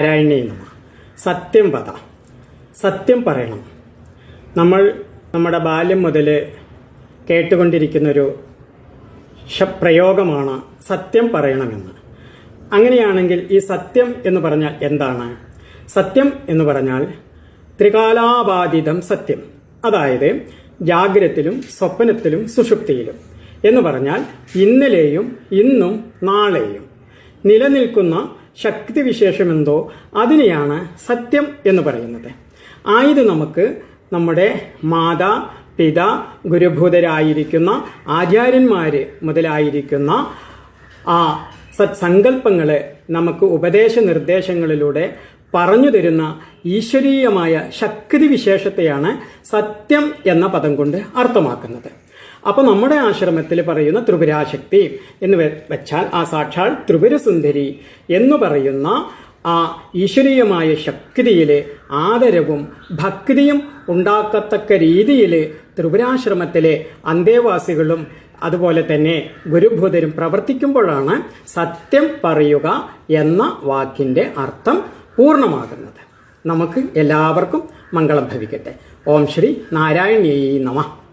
നാരായണീ സത്യം പത സത്യം പറയണം. നമ്മൾ നമ്മുടെ ബാല്യം മുതൽ കേട്ടുകൊണ്ടിരിക്കുന്നൊരു പ്രയോഗമാണ് സത്യം പറയണമെന്ന്. അങ്ങനെയാണെങ്കിൽ ഈ സത്യം എന്ന് പറഞ്ഞാൽ എന്താണ്? സത്യം എന്ന് പറഞ്ഞാൽ ത്രികാലാബാധിതം സത്യം. അതായത് ജാഗ്രത്തിലും സ്വപ്നത്തിലും സുഷുപ്തിയിലും എന്ന് പറഞ്ഞാൽ ഇന്നലെയും ഇന്നും നാളെയും നിലനിൽക്കുന്ന ശക്തിവിശേഷമെന്തോ അതിനെയാണ് സത്യം എന്ന് പറയുന്നത്. ആയത് നമുക്ക് നമ്മുടെ മാതാ പിത ഗുരുഭൂതരായിരിക്കുന്ന ആചാര്യന്മാര് മുതലായിരിക്കുന്ന ആ സത്സങ്കല്പങ്ങളെ നമുക്ക് ഉപദേശ നിർദ്ദേശങ്ങളിലൂടെ പറഞ്ഞു തരുന്ന ഈശ്വരീയമായ ശക്തി വിശേഷത്തെയാണ് സത്യം എന്ന പദം കൊണ്ട് അർത്ഥമാക്കുന്നത്. അപ്പൊ നമ്മുടെ ആശ്രമത്തിൽ പറയുന്ന ത്രിപുരാശക്തി എന്ന് വെച്ചാൽ ആ സാക്ഷാൽ ത്രിപുരസുന്ദരി എന്ന് പറയുന്ന ആ ഈശ്വരീയമായ ശക്തിയിലെ ആദരവും ഭക്തിയും ഉണ്ടാക്കത്തക്ക രീതിയിൽ ത്രിപുരാശ്രമത്തിലെ അന്തേവാസികളും അതുപോലെ തന്നെ ഗുരുഭൂതരും പ്രവർത്തിക്കുമ്പോഴാണ് സത്യം പറയുക എന്ന വാക്കിന്റെ അർത്ഥം പൂർണമാകുന്നത്. നമുക്ക് എല്ലാവർക്കും മംഗളം ഭവിക്കട്ടെ. ഓം ശ്രീ നാരായണീ നമ.